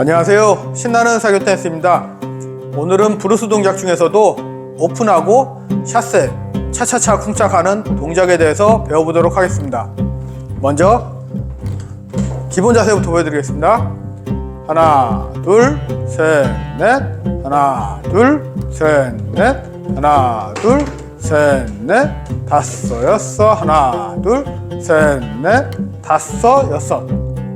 안녕하세요. 신나는 사교 댄스입니다. 오늘은 브루스 동작 중에서도 오픈하고 샷세, 차차차 쿵짝하는 동작에 대해서 배워보도록 하겠습니다. 먼저 기본 자세부터 보여드리겠습니다. 하나, 둘, 셋, 넷. 하나, 둘, 셋, 넷. 하나, 둘, 셋, 넷. 다섯, 여섯. 하나, 둘, 셋, 넷. 다섯, 여섯.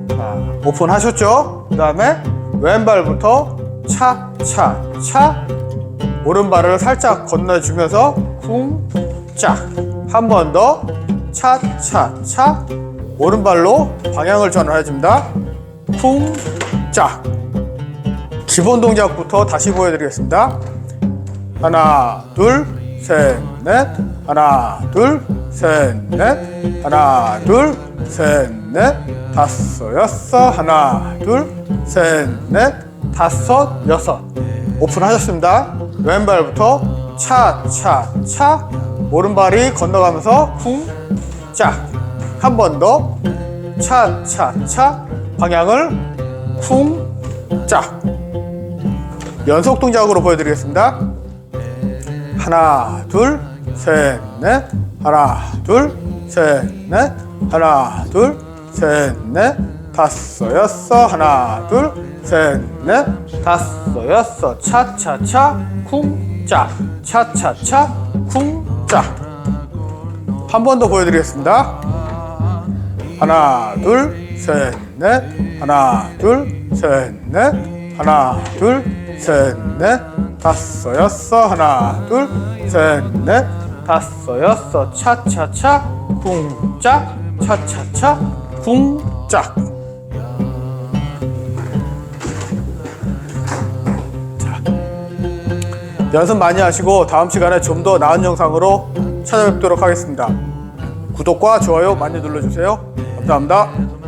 자, 오픈하셨죠? 그 다음에 왼발부터 차, 차, 차. 오른발을 살짝 건너주면서 쿵, 짝. 한 번 더. 차, 차, 차. 오른발로 방향을 전환해줍니다. 쿵, 짝. 기본 동작부터 다시 보여드리겠습니다. 하나, 둘, 셋, 넷. 하나, 둘, 셋, 넷. 하나, 둘, 셋, 넷. 다섯, 여섯. 하나, 둘, 셋, 넷. 다섯, 여섯. 오픈하셨습니다. 왼발부터 차, 차, 차. 오른발이 건너가면서 쿵, 짝. 한 번 더. 차, 차, 차. 방향을 쿵, 짝. 연속 동작으로 보여드리겠습니다. 하나, 둘, 셋, 넷. 하나, 둘, 셋, 넷. 하나, 둘, 셋, 넷. 다섯, 여섯. 하나, 둘, 셋, 넷. 다섯, 여섯. 차차차 쿵짝. 차차차 쿵짝. 한 번 더 보여드리겠습니다. 하나, 둘, 셋, 넷. 하나, 둘, 셋, 넷. 하나, 둘, 셋, 넷. 다섯, 여섯. 하나, 둘, 셋, 넷. 다섯, 여섯. 차차차 쿵짝. 차차차 쿵짝. 자, 연습 많이 하시고 다음 시간에 좀 더 나은 영상으로 찾아뵙도록 하겠습니다. 구독과 좋아요 많이 눌러주세요. 감사합니다.